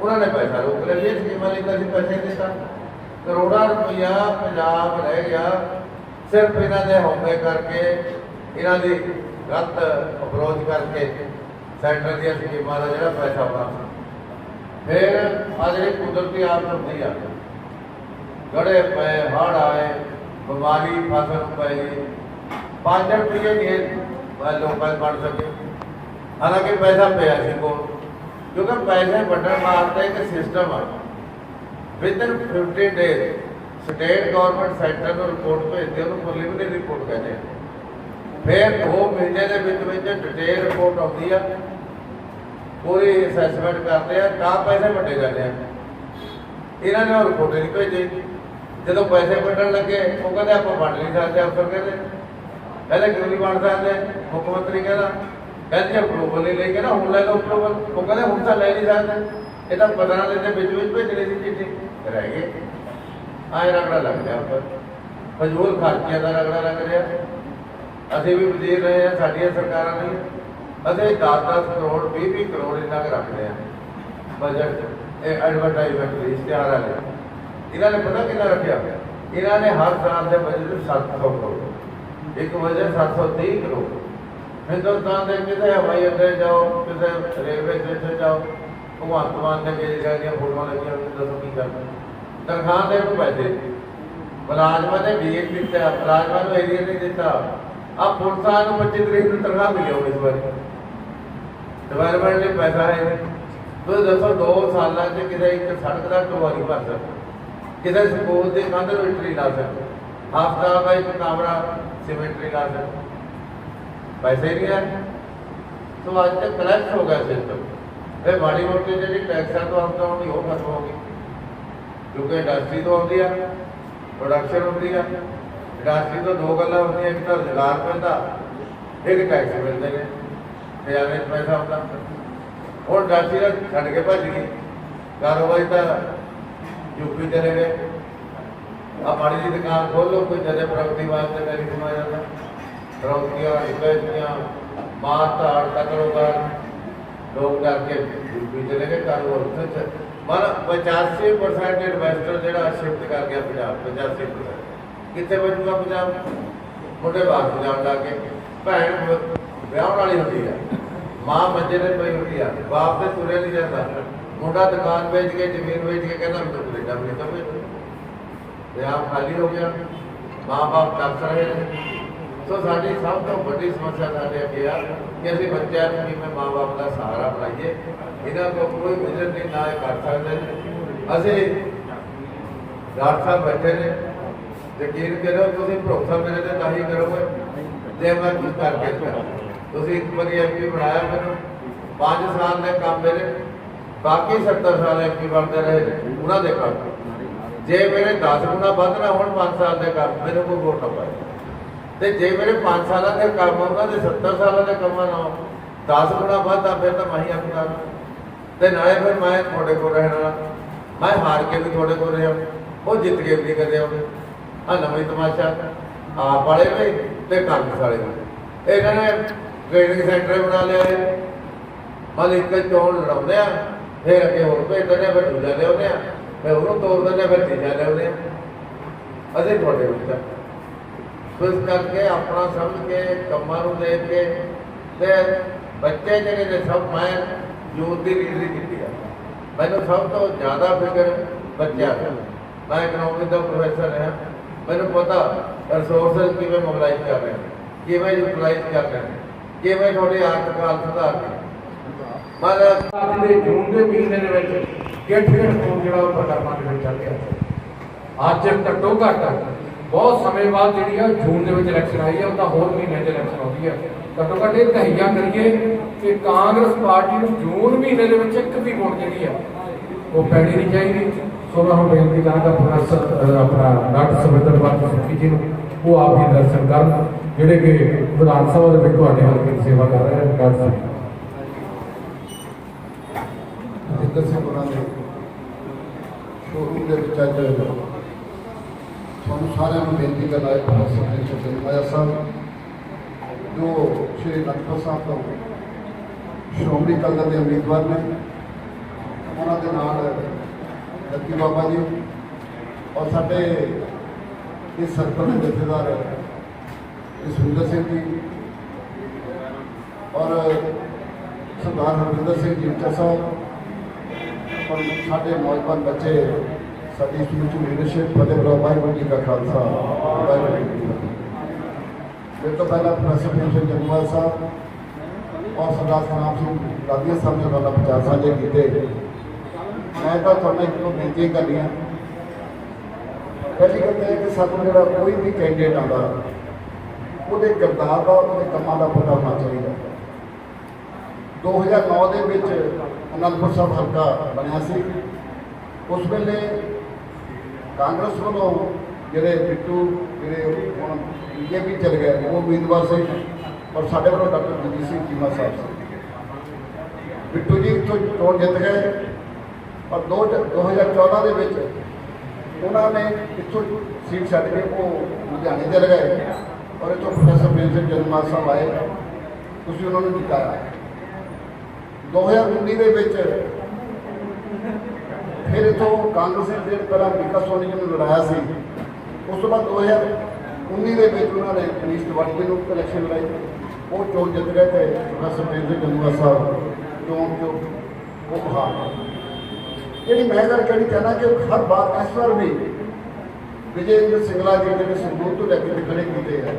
ਉਹਨਾਂ ਨੇ ਪੈਸਾ ਰੋਕ ਲਿਆ। ਇਹ ਸਕੀਮਾਂ ਲਈ ਤਾਂ ਅਸੀਂ ਪੈਸੇ ਦਿੱਤਾ। ਕਰੋੜਾਂ ਰੁਪਈਆ ਪੰਜਾਬ ਰਹਿ ਗਿਆ। ਸਿਰਫ ਇਹਨਾਂ ਦੇ ਹਉਮੈ ਕਰਕੇ, ਇਹਨਾਂ ਦੀ ਗਲਤ ਅਪਰੋਚ ਕਰਕੇ ਸੈਂਟਰ ਦੀਆਂ ਸਕੀਮਾਂ ਦਾ ਜਿਹੜਾ ਪੈਸਾ ਬਣਾ ਫਿਰ ਆ ਜਿਹੜੀ ਕੁਦਰਤੀ ਆਫਤ ਹੁੰਦੀ ਆ, ਗੜੇ ਪਏ ਹੜ ਆਏ, ਬਿਮਾਰੀ, ਫਸਲ ਪੈ ਗਈ 5 ਰੁਪਏ ਨਹੀਂ ਇਹ ਲੋਕਾਂ ਦੇ ਬਣ ਸਕੇ ਹਾਲਾਂਕਿ ਪੈਸਾ ਪਿਆ ਸੀ ਕੋਲ ਕਿਉਂਕਿ ਪੈਸੇ ਵੰਡਣ ਵਾਸਤੇ ਇੱਕ ਸਿਸਟਮ ਆ within 15 days state government centre ਨੂੰ ਰਿਪੋਰਟ ਭੇਜਦੇ ਉਹਨੂੰ ਪ੍ਰੀਲਿਮਿਨਰੀ ਰਿਪੋਰਟ ਕਹਿੰਦੇ ਆ ਫਿਰ 2 ਮਹੀਨੇ ਦੇ ਵਿੱਚ ਵਿੱਚ ਡਿਟੇਲ ਰਿਪੋਰਟ ਆਉਂਦੀ ਆ ਪੂਰੀ ਅਸੈਸਮੈਂਟ ਕਰਦੇ ਆ ਤਾਂ ਪੈਸੇ ਵੰਡੇ ਜਾਂਦੇ ਆ ਇਹਨਾਂ ਨੇ ਉਹ ਰਿਪੋਰਟ ਨਹੀਂ ਭੇਜੀ ਜਦੋਂ ਪੈਸੇ ਵੰਡਣ ਲੱਗੇ ਉਹ ਕਹਿੰਦੇ ਆਪਾਂ ਵੰਡ ਨਹੀਂ ਸਕਦੇ ਅਫਸਰ ਕਹਿੰਦੇ ਪਹਿਲੇ ਕਿਉਂ ਨਹੀਂ ਵੰਡ ਸਕਦੇ ਮੁੱਖ ਮੰਤਰੀ ਕਹਿੰਦਾ, ਕਹਿੰਦੇ ਅਪਰੂਵਲ ਨਹੀਂ ਲਈ, ਕਹਿੰਦਾ ਹੁਣ ਲੈ ਲਓ ਅਪਰੂਵਲ ਉਹ ਕਹਿੰਦੇ ਹੁਣ ਤਾਂ ਲੈ ਨਹੀਂ ਸਕਦੇ। ਇਹ ਤਾਂ 15 ਦਿਨ ਦੇ ਵਿੱਚ ਵਿੱਚ ਭੇਜਣੀ ਸੀ ਚਿੱਠੀ। ਰਹਿ ਗਏ। ਆਏ ਰਗੜਾ ਲੱਗ ਗਿਆ ਉੱਪਰ। ਫਜ਼ੂਲ ਖਰਚਿਆਂ ਦਾ ਰਗੜਾ ਲੱਗ ਰਿਹਾ। ਅਸੀਂ ਵੀ ਵਜ਼ੀਰ ਰਹੇ ਹਾਂ, ਸਾਡੀਆਂ ਸਰਕਾਰਾਂ ਨੇ ਅਸੀਂ 10-10 ਕਰੋੜ 20-20 ਕਰੋੜ ਇਹਨਾਂ ਕੁ ਰੱਖਦੇ ਹਾਂ। ਬਜਟ ਇਹ ਐਡਵਰਟਾਈਜ਼ਮੈਂਟ ਦੇ ਇਸ਼ਤਿਹਾਰ ਵਾਲੇ ਇਹਨਾਂ ਨੇ ਪਤਾ ਕਿੰਨਾ ਰੱਖਿਆ? ਇਹਨਾਂ ਨੇ ਹਰ ਸਾਲ ਦੇ ਬਜਟ ਵਿੱਚ 700 ਕਰੋੜ। ਇੱਕ ਬਜਟ 730 ਕਰੋੜ ਹਿੰਦੁਸਤਾਨ ਦੇ ਕਿਸੇ ਹਵਾਈ ਅੱਡੇ ਜਾਓ, ਕਿਸੇ ਰੇਲਵੇ ਸਟੇਸ਼ਨ ਜਾਓ। ਭਗਵੰਤ ਮਾਨ ਦੇ ਕੇ ਜਾਂਦੀਆਂ ਫੋਟੋਆਂ ਲੱਗੀਆਂ ਹੁੰਦੀਆਂ ਦੱਸੋ ਕੀ ਕਰਨਾ ਤਨਖਾਹ ਦੇ ਨੂੰ ਪੈਸੇ। ਮੁਲਾਜ਼ਮਾਂ ਨੇ ਡੀਏ ਦਿੱਤਾ ਮੁਲਾਜ਼ਮਾਂ ਨੂੰ ਏਰੀਆ ਨਹੀਂ ਦਿੱਤਾ। ਆ ਪੁਲਿਸਾਂ ਨੂੰ 25 ਤਰੀਕ ਨੂੰ ਤਨਖਾਹ ਮਿਲੀ ਹੋਣੀ ਇਸ ਵਾਰੀ। ਡਿਵੈਲਪਮੈਂਟ ਲਈ ਪੈਸਾ ਹੈ। ਤੁਸੀਂ ਦੱਸੋ ਦੋ ਸਾਲਾਂ 'ਚ ਕਿਤੇ ਇੱਕ ਸੜਕ ਦਾ ਟਵਾਰੀ ਭਰ ਸਕਦਾ। ਕਿਸੇ ਸਕੂਲ ਦੇ ਕੰਧ ਨੂੰ ਇੱਟ ਲਾ ਸਕਦਾ। ਹਸਪਤਾਲ ਦਾ ਇੱਕ ਕਮਰਾ ਸਿਮੈਂਟਰੀ ਲਾ ਸਕਦਾ ਪੈਸੇ ਨਹੀਂ ਹੈ। ਸੋ ਅੱਜ ਤੱਕ ਕਰੈਕਟ ਹੋ ਗਿਆ ਸਿਸਟਮ ਇਹ ਮਾੜੀ ਮੋਟੀ ਜਿਹੜੀ ਟੈਕਸਾਂ ਤੋਂ ਆਮਦਨ ਆਉਂਦੀ, ਉਹ ਖਤਮ ਹੋ ਗਈ। ਕਿਉਂਕਿ ਇੰਡਸਟਰੀ ਤੋਂ ਆਉਂਦੀ ਆ ਪ੍ਰੋਡਕਸ਼ਨ ਹੁੰਦੀ ਆ। ਇੰਡਸਟਰੀ ਤੋਂ ਦੋ ਗੱਲਾਂ ਹੁੰਦੀਆਂ, ਇੱਕ ਤਾਂ ਰੁਜ਼ਗਾਰ ਮਿਲਦਾ, ਇੱਕ ਟੈਕਸ ਮਿਲਦੇ ਨੇ। ਤੇ ਐਵੇਂ ਪੈਸਾ ਆਉਂਦਾ ਹੁਣ ਇੰਡਸਟਰੀ ਦਾ ਛੱਡ ਕੇ ਭੱਜ ਗਈ। ਕਾਰੋਬਾਰੀ ਤਾਂ ਯੂਪੀ ਚਲੇ ਗਏ। ਆ ਮਾੜੀ ਦੀ ਦੁਕਾਨ ਖੋਲੋ ਕੋਈ ਜਦੇ ਪ੍ਰਗਤੀ ਵਾਸਤੇ ਮੇਰੀ ਕਮਾ ਜਾਂਦਾ। ਪ੍ਰਗਤੀਆਂ ਇਕੱਠੀਆਂ ਮਾਰ ਧਾੜ ਤਕੜੋਗਾਰ ਲੋਕ ਡਰ ਕੇ ਚਲੇ ਗਏ ਕਾਰੋਬਾਰ ਉੱਥੇ ਚ ਮਨ 85% ਇਨਵੈਸਟਰ ਜਿਹੜਾ ਸ਼ਿਫਟ ਕਰ ਗਿਆ ਪੰਜਾਬ 85% ਕਿੱਥੇ ਬਚੂਗਾ ਪੰਜਾਬ? ਮੁੰਡੇ ਬਾਹਰ ਨੂੰ ਜਾਣ ਲੱਗ ਭੈਣ ਵਿਆਹ ਵਾਲੀ ਹੁੰਦੀ ਆ। ਮਾਂ ਮੰਜੇ ਤੇ ਪਈ ਹੁੰਦੀ ਆ। ਬਾਪ ਤੇ ਤੁਰੇ ਨਹੀਂ ਜਾਂਦਾ। ਮੁੰਡਾ ਦੁਕਾਨ ਵੇਚ ਕੇ, ਜ਼ਮੀਨ ਵੇਚ ਕੇ ਕਹਿੰਦਾ ਮੈਂ ਕੈਨੇਡਾ ਵੀ ਤਾਂ ਭੇਜੋ ਤੇ ਖਾਲੀ ਹੋ ਗਿਆ। ਮਾਂ ਬਾਪ ਤਰਸ ਰਹੇ ਨੇ। ਸੋ ਸਾਡੀ ਸਭ ਤੋਂ ਵੱਡੀ ਸਮੱਸਿਆ ਸਾਡੇ ਅੱਗੇ ਆ ਕਿ ਅਸੀਂ ਬੱਚਿਆਂ ਨੂੰ ਕਿਵੇਂ ਮਾਂ ਬਾਪ ਦਾ ਸਹਾਰਾ ਬਣਾਈਏ। ਇਹਨਾਂ ਤੋਂ ਕੋਈ ਵਿਜ਼ਨ ਨਹੀਂ ਨਾ ਇਹ ਕਰ ਸਕਦੇ ਨੇ। ਅਸੀਂ ਡਾਕਟਰ ਸਾਹਿਬ ਬੈਠੇ ਨੇ। ਯਕੀਨ ਕਰੋ ਤੁਸੀਂ ਭਰੋਸਾ ਮੇਰੇ ਤੇ ਤਾਂ ਹੀ ਕਰੋਗੇ। ਜੇ ਮੈਂ ਕੁਝ ਕਰਕੇ ਤੁਸੀਂ ਇੱਕ ਵਾਰੀ ਐਮਪੀ ਬਣਾਇਆ ਮੈਨੂੰ। 5 ਸਾਲ ਦੇ ਕੰਮ ਮੇਰੇ। ਬਾਕੀ 70 ਸਾਲ ਐਮਪੀ ਬਣਦੇ ਰਹੇ ਨੇ, ਉਹਨਾਂ ਦੇ ਕੰਮ। ਜੇ ਮੇਰੇ 10 ਗੁਣਾ ਵੱਧ ਨਾ ਹੋਣ 5 ਸਾਲ ਦੇ ਕੰਮ, ਮੇਰੇ ਕੋਲ ਵੋਟ ਨਾ ਪਾਏ ਤੇ ਜੇ ਮੇਰੇ 5 ਸਾਲਾਂ ਦੇ ਕੰਮ ਉਹਨਾਂ ਦੇ 70 ਸਾਲਾਂ ਦੇ ਕੰਮਾਂ ਨਾਲ 10 ਗੁਣਾ ਵੱਧ ਆ ਫਿਰ ਤਾਂ ਮੈਂ ਹੀ ਆਪਣਾ ਤੇ ਨਾਲੇ ਫਿਰ ਮੈਂ ਤੁਹਾਡੇ ਕੋਲ ਰਹਿਣਾ, ਮੈਂ ਹਾਰ ਕੇ ਵੀ ਤੁਹਾਡੇ ਕੋਲ ਰਿਹਾ, ਉਹ ਜਿੱਤ ਕੇ ਵੀ ਨਹੀਂ ਕਦੇ ਆਉਂਦੇ। ਆ ਨਵੀਂ ਤਮਾਸ਼ਾ, ਆਪ ਵਾਲੇ ਵੀ ਤੇ ਕਾਂਗਰਸ ਵਾਲੇ ਵੀ। ਇਹਨਾਂ ਨੇ ਟ੍ਰੇਨਿੰਗ ਸੈਂਟਰ ਬਣਾ ਲਿਆ ਹੈ ਮਨ ਇੱਕ ਚੋਣ ਲੜਾਉਂਦੇ ਆ, ਫਿਰ ਅੱਗੇ ਹੋਰ ਭੇਜਦੇ ਨੇ ਫਿਰ ਦੂਜਾ ਲਿਆਉਂਦੇ ਆ। ਫਿਰ ਉਹਨੂੰ ਤੋੜਦੇ ਨੇ ਫਿਰ ਤੀਜਾ ਲਿਆਉਂਦੇ ਅਸੀਂ ਤੁਹਾਡੇ ਵਿੱਚ ਸੋ ਇਸ ਕਰਕੇ ਆਪਣਾ ਸਮਝ ਕੇ, ਕੰਮਾਂ ਨੂੰ ਦੇਖ ਕੇ ਤੇ ਬੱਚੇ ਜਿਹੜੇ ਨੇ ਸਭ ਮੈਂ ਯੂਥ ਦੀ ਲੀਡਰੀ ਕੀਤੀ ਆ। ਮੈਨੂੰ ਸਭ ਤੋਂ ਜ਼ਿਆਦਾ ਫਿਕਰ ਬੱਚਿਆਂ ਦਾ ਮੈਂ ਇਕਨੋਮਿਕ ਦਾ ਪ੍ਰੋਫੈਸਰ ਹਾਂ ਮੈਨੂੰ ਪਤਾ ਰਿਸੋਰਸਸ ਕਿਵੇਂ ਮੋਬਿਲਾਈਜ਼ ਕਰ ਰਹੇ ਨੇ, ਕਿਵੇਂ ਯੂਟਿਲਾਈਜ਼ ਕਰ ਰਹੇ ਨੇ, ਕਿਵੇਂ ਤੁਹਾਡੇ ਆਰਥਿਕ ਹਾਲਤ ਸੁਧਾਰ ਰਹੇ ਮਤਲਬ ਦੇ ਜੂਨ ਦੇ ਮਹੀਨੇ ਦੇ ਵਿੱਚ ਗਿੱਠ ਗਿੱਠ ਤੋਂ ਜਿਹੜਾ ਉਹ ਪ੍ਰਕਰਮਾਂ ਦੇ ਵਿੱਚ ਚੱਲ ਗਿਆ ਅੱਜ ਘੱਟੋ ਘੱਟ ਬਹੁਤ ਸਮੇਂ ਬਾਅਦ ਜਿਹੜੀ ਆ ਜੂਨ ਦੇ ਵਿੱਚ ਇਲੈਕਸ਼ਨ ਆਈ ਹੈ ਉਹ ਹੋਰ ਮਹੀਨੇ 'ਚ ਇਲੈਕਸ਼ਨ ਆਉਂਦੀ ਹੈ ਘੱਟੋ ਘੱਟ ਇਹ ਤਹੀਆ ਕਰੀਏ ਕਿ ਕਾਂਗਰਸ ਪਾਰਟੀ ਨੂੰ ਜੂਨ ਮਹੀਨੇ ਦੇ ਵਿੱਚ ਇੱਕ ਵੀ ਵੋਟ ਜਿਹੜੀ ਆ, ਉਹ ਪੈਣੀ ਨਹੀਂ ਚਾਹੀਦੀ। ਸੋ ਮੈਂ ਹੁਣ ਬੇਨਤੀ ਕਰਾਂਗਾ ਪ੍ਰੋਫੈਸਰ ਆਪਣਾ ਡਾਕਟਰ ਸਵਿੰਦਰ ਪਾਲ ਸੁਖੀ ਜੀ ਨੂੰ, ਉਹ ਆਪ ਹੀ ਦਰਸ਼ਨ ਕਰਨ, ਜਿਹੜੇ ਕਿ ਵਿਧਾਨ ਸਭਾ ਦੇ ਵਿੱਚ ਤੁਹਾਡੇ ਹਲਕੇ ਦੀ ਸੇਵਾ ਕਰ ਰਹੇ ਹਨ ਡਾਕਟਰ ਸਾਹਿਬ ਸਿੰਘ ਹੋਰਾਂ ਦੇ ਸ਼ੋਰੂਮ ਦੇ ਵਿੱਚ ਅੱਜ ਤੁਹਾਨੂੰ ਸਾਰਿਆਂ ਨੂੰ ਬੇਨਤੀ ਕਰਨਾ ਹੈ ਪ੍ਰੋਫੈਸਰ ਜੀ ਸਿੰਘ ਮਾਇਆ ਸਾਹਿਬ ਜੋ ਸ਼੍ਰੀ ਅਨੰਦਪੁਰ ਸਾਹਿਬ ਤੋਂ ਸ਼੍ਰੋਮਣੀ ਅਕਾਲੀ ਦਲ ਦੇ ਉਮੀਦਵਾਰ ਨੇ, ਉਹਨਾਂ ਦੇ ਨਾਲ ਲੱਕੀ ਬਾਬਾ ਜੀ ਔਰ ਸਾਡੇ ਇਸ ਸਰਕਲ ਦੇ ਜਥੇਦਾਰ ਜਸਵਿੰਦਰ ਸਿੰਘ ਜੀ ਔਰ ਸਰਦਾਰ ਹਰਵਿੰਦਰ ਸਿੰਘ ਜੀ ਸਾਹਿਬ ਸਾਡੇ ਨੌਜਵਾਨ ਬੱਚੇ, ਸਾਡੀ ਸਕੂਲ ਸਮੁੱਚੀ ਲੀਡਰਸ਼ਿਪ ਫਤਿਹ ਬਰਾ ਵਾਹਿਗੁਰੂ ਜੀ ਕਾ ਖਾਲਸਾ, ਵਾਹਿਗੁਰੂ ਜੀ ਕੀ ਫਤਿਹ। ਮੇਰੇ ਤੋਂ ਪਹਿਲਾਂ ਪ੍ਰੋਫੈਸਰ ਪ੍ਰੇਮ ਸਿੰਘ ਸਾਹਿਬ ਔਰ ਸਰਦਾਰ ਸਨਾਮ ਸਿੰਘ ਲਾਦੀਆ ਸਾਹਿਬ ਨੇ ਉਹਨਾਂ ਵਿਚਾਰ ਸਾਂਝੇ ਕੀਤੇ। ਮੈਂ ਤਾਂ ਤੁਹਾਨੂੰ ਇੱਕ ਤੋਂ ਬੇਨਤੀ ਕਰਨੀ ਹੈ ਪਹਿਲੀ ਗੱਲ ਤਾਂ ਇਹ ਕਿ ਸਾਨੂੰ ਜਿਹੜਾ ਕੋਈ ਵੀ ਕੈਂਡੀਡੇਟ ਆਉਂਦਾ, ਉਹਦੇ ਕਿਰਦਾਰ ਦਾ, ਉਹਦੇ ਕੰਮਾਂ ਦਾ ਪਤਾ ਹੋਣਾ ਚਾਹੀਦਾ। 2009 ਦੇ ਵਿੱਚ ਅਨੰਦਪੁਰ ਸਾਹਿਬ ਹਲਕਾ ਬਣਿਆ ਸੀ। ਉਸ ਵੇਲੇ ਕਾਂਗਰਸ ਵੱਲੋਂ ਜਿਹੜੇ ਬਿੱਟੂ, ਜਿਹੜੇ ਹੁਣ ਬੀਜੇਪੀ ਚਲੇ ਗਏ, ਉਹ ਉਮੀਦਵਾਰ ਸੀ ਔਰ ਸਾਡੇ ਵੱਲੋਂ ਡਾਕਟਰ ਜਗਜੀਤ ਸਿੰਘ ਚੀਮਾ ਸਾਹਿਬ ਸੀ। ਬਿੱਟੂ ਜੀ ਤੋਂ ਚੋਣ ਜਿੱਤ ਗਏ ਔਰ ਦੋ 2014 ਦੇ ਵਿੱਚ ਉਹਨਾਂ ਨੇ ਇੱਥੋਂ ਸੀਟ ਛੱਡ ਕੇ ਉਹ ਲੁਧਿਆਣੇ ਚਲੇ ਗਏ ਔਰ ਇੱਥੋਂ ਪ੍ਰੋਫੈਸਰ ਪ੍ਰੇਮ ਸਿੰਘ ਜਨਮਾਲ ਸਾਹਿਬ ਆਏ। ਤੁਸੀਂ ਉਹਨਾਂ ਨੂੰ ਜਿਤਾਇਆ। 2019 ਦੇ ਵਿੱਚ ਫਿਰ ਇੱਥੋਂ ਕਾਂਗਰਸ ਨੇ ਜਿਹੜੇ ਪਹਿਲਾਂ ਵਿਕਾ ਸੋਨੀ ਜੀ ਨੂੰ ਲੜਾਇਆ ਸੀ। ਉਸ ਤੋਂ ਬਾਅਦ 2019 ਦੇ ਵਿੱਚ ਉਹਨਾਂ ਨੇ ਮਨੀਸ਼ ਤਿਵਾੜੀ ਨੂੰ ਇਲੈਕਸ਼ਨ ਲੜਾਈ। ਉਹ ਚੋਣ ਜਿੱਤ ਗਏ ਤੇ ਪ੍ਰੋਫੈਸਰ ਪ੍ਰੇਮ ਸਿੰਘ ਜਨੂਆ ਸਾਹਿਬ ਚੋਣ ਜੋ ਉਹ ਹਾਰ ਗਏ। ਜਿਹੜੀ ਮੈਂ ਗੱਲ ਕਹਿਣੀ ਚਾਹੁੰਦਾ ਕਿ ਹਰ ਬਾਤ ਇਸ ਵਾਰ ਵੀ ਵਿਜੇ ਇੰਦਰ ਸਿੰਗਲਾ ਜੀ ਜਿਹੜੇ ਸੰਗਰੂਰ ਤੋਂ ਲੈ ਕੇ ਤੇ ਖੜੇ ਕੀਤੇ ਆ।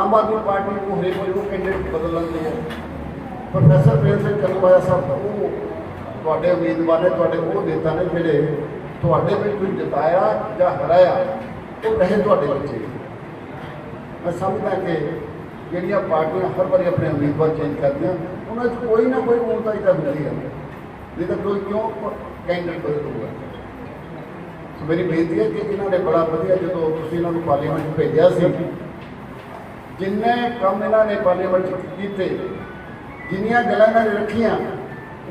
ਆਮ ਆਦਮੀ ਪਾਰਟੀ ਨੂੰ ਹਰੇਕ ਵਾਰੀ ਉਹ ਕੈਂਡੀਡੇਟ ਬਦਲ ਲੈਂਦੀ ਹੈ ਪ੍ਰੋਫੈਸਰ ਪ੍ਰੇਮ ਸਿੰਘ ਚੰਦੂਮਾਜਰਾ ਸਾਹਿਬ ਉਹ ਤੁਹਾਡੇ ਉਮੀਦਵਾਰ ਨੇ, ਤੁਹਾਡੇ ਉਹ ਨੇਤਾ ਨੇ ਜਿਹੜੇ ਤੁਹਾਡੇ ਵਿੱਚ ਕੋਈ ਜਿਤਾਇਆ ਜਾਂ ਹਰਾਇਆ, ਉਹ ਰਹੇ ਤੁਹਾਡੇ ਵਿੱਚ ਮੈਂ ਸਮਝਦਾ ਕਿ ਜਿਹੜੀਆਂ ਪਾਰਟੀਆਂ ਹਰ ਵਾਰੀ ਆਪਣੇ ਉਮੀਦਵਾਰ ਚੇਂਜ ਕਰਦੀਆਂ, ਉਹਨਾਂ 'ਚ ਕੋਈ ਨਾ ਕੋਈ ਮੂਲਤਾ ਤਾਂ ਹੁੰਦੀ ਹੈ ਨਹੀਂ ਤਾਂ ਕੋਈ ਕਿਉਂ ਕੈਂਡੀਡੇਟ ਬਦਲੂਗਾ ਸੋ ਮੇਰੀ ਬੇਨਤੀ ਹੈ ਕਿ ਇਹਨਾਂ ਨੇ ਬੜਾ ਵਧੀਆ ਜਦੋਂ ਤੁਸੀਂ ਇਹਨਾਂ ਨੂੰ ਪਾਰਲੀਮੈਂਟ ਭੇਜਿਆ ਸੀ, ਜਿੰਨੇ ਕੰਮ ਇਹਨਾਂ ਨੇ ਪਾਰਲੀਮੈਂਟ 'ਚ ਕੀਤੇ ਜਿੰਨੀਆਂ ਗੱਲਾਂ ਇਹਨਾਂ ਨੇ ਰੱਖੀਆਂ,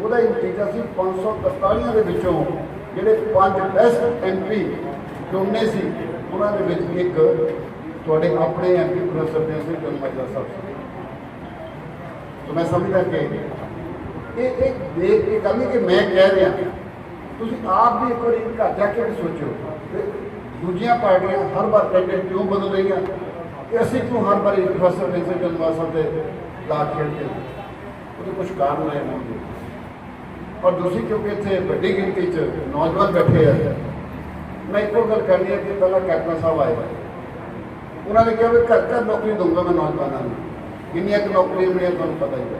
ਉਹਦਾ ਹੀ ਨਤੀਜਾ ਸੀ 543 ਦੇ ਵਿੱਚੋਂ ਜਿਹੜੇ ਪੰਜ ਬੈਸਟ ਐਮਪੀ ਚੁਣਨੇ ਸੀ, ਉਹਨਾਂ ਦੇ ਵਿੱਚ ਇੱਕ ਤੁਹਾਡੇ ਆਪਣੇ ਐਮਪੀ ਪ੍ਰੋਫੈਸਰ ਨੇ ਸਿੰਘ ਜਨਮਾਜਰਾ ਸਾਹਿਬ ਸੀ ਮੈਂ ਸਮਝਦਾ ਕਿ ਇਹ ਇੱਕ ਦੇਖ ਕੇ ਗੱਲ ਨਹੀਂ ਕਿ ਮੈਂ ਕਹਿ ਰਿਹਾ, ਤੁਸੀਂ ਆਪ ਵੀ ਇੱਕ ਵਾਰੀ ਘਰ ਜਾ ਕੇ ਵੀ ਸੋਚੋ ਦੂਜੀਆਂ ਪਾਰਟੀਆਂ ਹਰ ਵਾਰ ਕੈਂਡੀਡੇਟ ਕਿਉਂ ਬਦਲ ਰਹੀਆਂ, ਕਿ ਅਸੀਂ ਕਿਉਂ ਹਰ ਵਾਰੀ ਪ੍ਰੋਫੈਸਰ ਨੇ ਸਿੰਘ ਜਨਮਾਜਰਾ ਸਾਹਿਬ ਦੇ ਲਾ ਖੇਡਦੇ ਹਾਂ? ਉਹਦੇ ਕੁਝ ਕਾਰਨ ਰਹੇ ਹੋਣਗੇ ਔਰ ਦੂਸਰੀ, ਕਿਉਂਕਿ ਇੱਥੇ ਵੱਡੀ ਗਿਣਤੀ 'ਚ ਨੌਜਵਾਨ ਬੈਠੇ ਆ। ਮੈਂ ਇੱਕੋ ਗੱਲ ਕਰਨੀ ਹੈ ਕਿ ਪਹਿਲਾਂ ਕੈਪਟਨ ਸਾਹਿਬ ਆਏ। ਉਹਨਾਂ ਨੇ ਕਿਹਾ ਵੀ ਘਰ ਘਰ ਨੌਕਰੀ ਦਊਂਗਾ ਮੈਂ ਨੌਜਵਾਨਾਂ ਨੂੰ। ਕਿੰਨੀਆਂ ਕੁ ਨੌਕਰੀਆਂ ਮਿਲੀਆਂ ਤੁਹਾਨੂੰ ਪਤਾ ਹੀ ਹੈ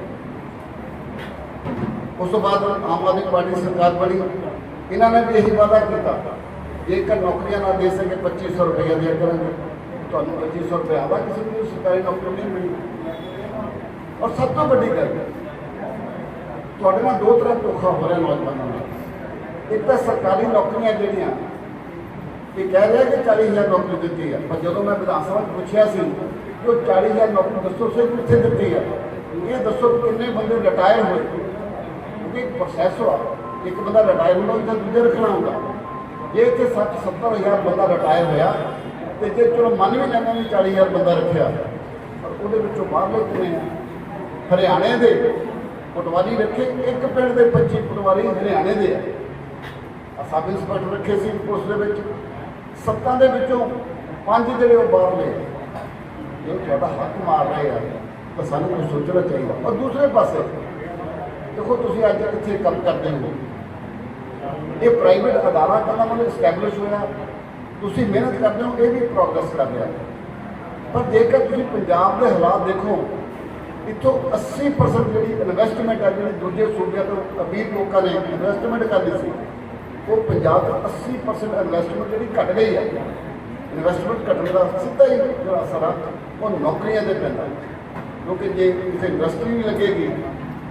ਉਸ ਤੋਂ ਬਾਅਦ ਆਮ ਆਦਮੀ ਪਾਰਟੀ ਸਰਕਾਰ ਬਣੀ। ਇਹਨਾਂ ਨੇ ਵੀ ਇਹੀ ਵਾਅਦਾ ਕੀਤਾ। ਜੇਕਰ ਨੌਕਰੀਆਂ ਨਾ ਦੇ ਸਕੇ 2500 ਰੁਪਏ ਦਿਆ ਕਰਾਂਗੇ। ਤੁਹਾਨੂੰ 2500 ਰੁਪਏ ਆਵਾ ਕਿਸੇ ਨੂੰ ਸਰਕਾਰੀ ਨੌਕਰੀ ਨਹੀਂ ਮਿਲੀ ਔਰ ਸਭ ਤੋਂ ਵੱਡੀ ਗੱਲ ਤੁਹਾਡੇ ਨਾਲ ਦੋ ਤਰ੍ਹਾਂ ਧੋਖਾ ਹੋ ਰਿਹਾ ਨੌਜਵਾਨਾਂ ਨਾਲ। ਇੱਕ ਤਾਂ ਸਰਕਾਰੀ ਨੌਕਰੀਆਂ ਜਿਹੜੀਆਂ ਇਹ ਕਹਿ ਰਿਹਾ ਕਿ 40000 ਨੌਕਰੀ ਦਿੱਤੀ ਹੈ ਪਰ ਜਦੋਂ ਮੈਂ ਵਿਧਾਨ ਸਭਾ 'ਚ ਪੁੱਛਿਆ ਸੀ, ਕਿ ਉਹ 40000 ਨੌਕਰੀ ਦੱਸੋ ਸੇ ਕਿੱਥੇ ਦਿੱਤੀ ਆ? ਇਹ ਦੱਸੋ ਕਿੰਨੇ ਬੰਦੇ ਰਿਟਾਇਰ ਹੋਏ। ਕਿਉਂਕਿ ਇੱਕ ਪ੍ਰੋਸੈਸ ਆ ਇੱਕ ਬੰਦਾ ਰਿਟਾਇਰ ਹੁੰਦਾ ਉਹਦਾ ਦੂਜੇ ਰੱਖਣਾ ਹੁੰਦਾ। ਜੇ ਇੱਥੇ 60 70000 ਬੰਦਾ ਰਿਟਾਇਰ ਹੋਇਆ, ਤੇ ਜੇ ਚਲੋ ਮੰਨ ਵੀ ਲੈਂਦੇ ਵੀ 40000 ਬੰਦਾ ਰੱਖਿਆ, ਪਰ ਉਹਦੇ ਵਿੱਚੋਂ ਬਾਹਰਲੇ ਕਿੰਨੇ ਹਰਿਆਣੇ ਦੇ ਪਟਵਾਰੀ ਰੱਖੇ ਇੱਕ ਪਿੰਡ ਦੇ 25 ਪਟਵਾਰੀ ਹਰਿਆਣੇ ਦੇ ਆ। ਸਬ ਇੰਸਪੈਕਟਰ ਰੱਖੇ ਸੀ ਪੁਲਿਸ ਦੇ ਵਿੱਚ। ਸੱਤਾਂ ਦੇ ਵਿੱਚੋਂ ਪੰਜ ਜਿਹੜੇ ਉਹ ਬਾਹਰਲੇ ਆ। ਤੁਹਾਡਾ ਹੱਕ ਮਾਰ ਰਹੇ ਆ, ਤਾਂ ਸਾਨੂੰ ਕੁਝ ਸੋਚਣਾ ਚਾਹੀਦਾ। ਔਰ ਦੂਸਰੇ ਪਾਸੇ, ਦੇਖੋ ਤੁਸੀਂ ਅੱਜ ਇੱਥੇ ਕੰਮ ਕਰਦੇ ਹੋ। ਇਹ ਪ੍ਰਾਈਵੇਟ ਅਦਾਰਾ ਕਹਿੰਦਾ ਮਤਲਬ ਸਟੈਬਲਿਸ਼ ਹੋਇਆ। ਤੁਸੀਂ ਮਿਹਨਤ ਕਰਦੇ ਹੋ, ਇਹ ਵੀ ਪ੍ਰੋਗਰੈਸ ਕਰ ਰਿਹਾ। ਪਰ ਜੇਕਰ ਤੁਸੀਂ ਪੰਜਾਬ ਦੇ ਹਾਲਾਤ ਦੇਖੋ ਇੱਥੋਂ 80% ਜਿਹੜੀ ਇਨਵੈਸਟਮੈਂਟ ਆ ਜਿਹੜੀ ਦੂਜੇ ਸੂਬਿਆਂ ਤੋਂ ਅਮੀਰ ਲੋਕਾਂ ਨੇ ਇਨਵੈਸਟਮੈਂਟ ਕਰਨੀ ਸੀ, ਉਹ ਪੰਜਾਬ ਦਾ 80% ਇਨਵੈਸਟਮੈਂਟ ਜਿਹੜੀ ਘਟ ਗਈ ਹੈ। ਇਨਵੈਸਟਮੈਂਟ ਘਟਣ ਦਾ ਸਿੱਧਾ ਹੀ ਜਿਹੜਾ ਅਸਰ ਆ ਉਹ ਨੌਕਰੀਆਂ ਦੇ ਪੈਂਦਾ ਕਿਉਂਕਿ ਜੇ ਕਿਸੇ ਇੰਡਸਟਰੀ ਨਹੀਂ ਲੱਗੇਗੀ,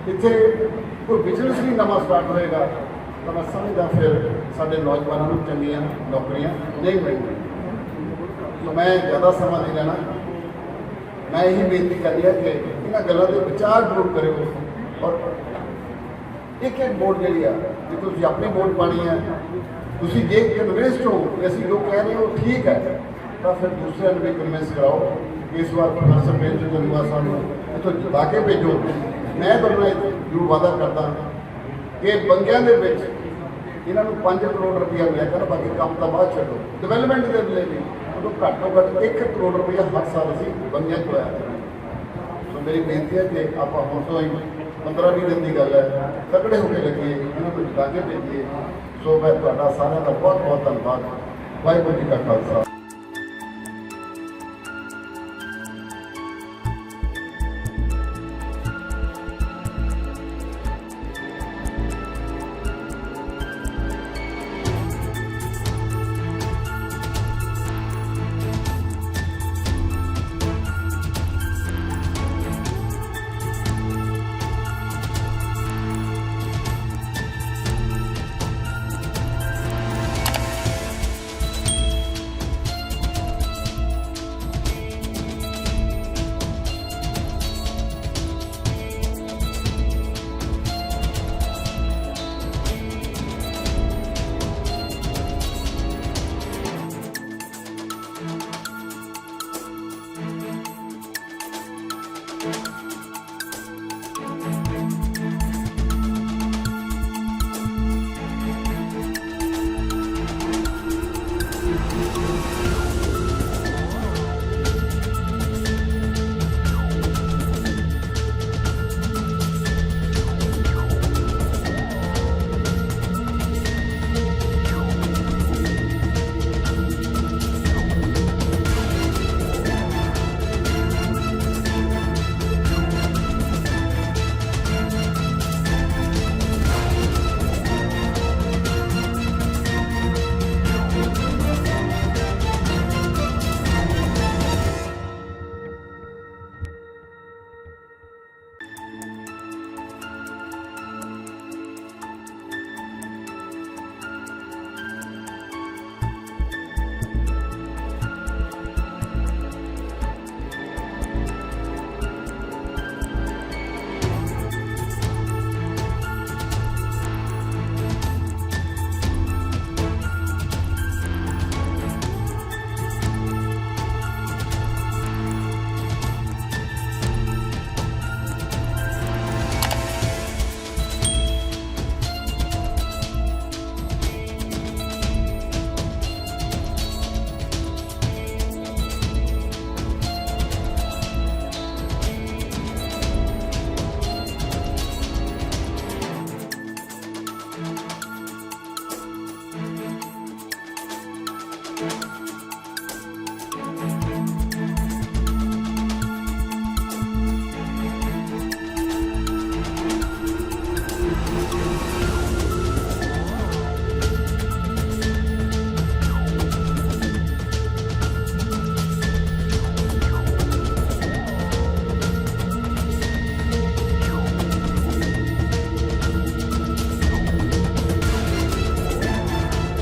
ਇੱਥੇ ਕੋਈ ਬਿਜ਼ਨਸ ਨਹੀਂ ਨਵਾਂ ਸਟਾਰਟ ਹੋਏਗਾ, ਤਾਂ ਮੈਂ ਸਮਝਦਾ ਫਿਰ ਸਾਡੇ ਨੌਜਵਾਨਾਂ ਨੂੰ ਚੰਗੀਆਂ ਨੌਕਰੀਆਂ ਨਹੀਂ ਮਿਲਣਗੀਆਂ। ਮੈਂ ਜ਼ਿਆਦਾ ਸਮਾਂ ਨਹੀਂ ਲੈਣਾ। ਮੈਂ ਇਹੀ ਬੇਨਤੀ ਕਰਦੀ ਹਾਂ ਕਿ ਇਹਨਾਂ ਗੱਲਾਂ ਦੇ ਵਿਚਾਰ ਜ਼ਰੂਰ ਕਰਿਓ ਔਰ ਇੱਕ ਇੱਕ ਵੋਟ ਜਿਹੜੀ ਆ, ਜੇ ਤੁਸੀਂ ਆਪਣੀ ਵੋਟ ਪਾਣੀ ਹੈ ਤੁਸੀਂ ਜੇ ਕਨਵਿੰਸਡ ਹੋ ਕਿ ਅਸੀਂ ਜੋ ਕਹਿ ਰਹੇ ਹੋ ਠੀਕ ਹੈ, ਤਾਂ ਫਿਰ ਦੂਸਰਿਆਂ ਨੂੰ ਵੀ ਕਨਵਿੰਸ ਕਰਾਓ ਕਿ ਇਸ ਵਾਰ ਪ੍ਰੋਫੈਸਰ ਬੇਨ ਜੀ ਜਨੂਆ ਸਾਹਿਬ ਨੂੰ ਇੱਥੋਂ ਜਿਤਾ ਕੇ ਭੇਜੋ। ਮੈਂ ਤੁਹਾਨੂੰ ਨਾਲ ਜ਼ਰੂਰ ਵਾਅਦਾ ਕਰਦਾ ਕਿ ਬੰਗਿਆਂ ਦੇ ਵਿੱਚ ਇਹਨਾਂ ਨੂੰ 5 ਕਰੋੜ ਰੁਪਇਆ ਮਿਲਿਆ ਕਰ ਬਾਕੀ ਕੰਮ ਤਾਂ ਬਾਅਦ ਛੱਡੋ। ਡਿਵੈਲਪਮੈਂਟ ਦੇ ਲਈ ਵੀ ਉਦੋਂ ਘੱਟੋ ਘੱਟ 1 ਕਰੋੜ ਰੁਪਇਆ ਹਰ ਸਾਲ ਅਸੀਂ ਬੰਗਿਆਂ ਚ ਹੋਇਆ ਮੇਰੀ ਬੇਨਤੀ ਹੈ ਕਿ ਆਪਾਂ ਹੁਣ ਤੋਂ ਹੀ 15 20 ਦਿਨ ਦੀ ਗੱਲ ਹੈ, ਤਕੜੇ ਹੋ ਕੇ ਲੱਗੀਏ ਇਹਨਾਂ ਨੂੰ ਜਗਾ ਕੇ ਭੇਜੀਏ ਸੋ ਮੈਂ ਤੁਹਾਡਾ ਸਾਰਿਆਂ ਦਾ ਬਹੁਤ ਬਹੁਤ ਧੰਨਵਾਦ। ਵਾਹਿਗੁਰੂ ਜੀ ਕਾ ਖਾਲਸਾ।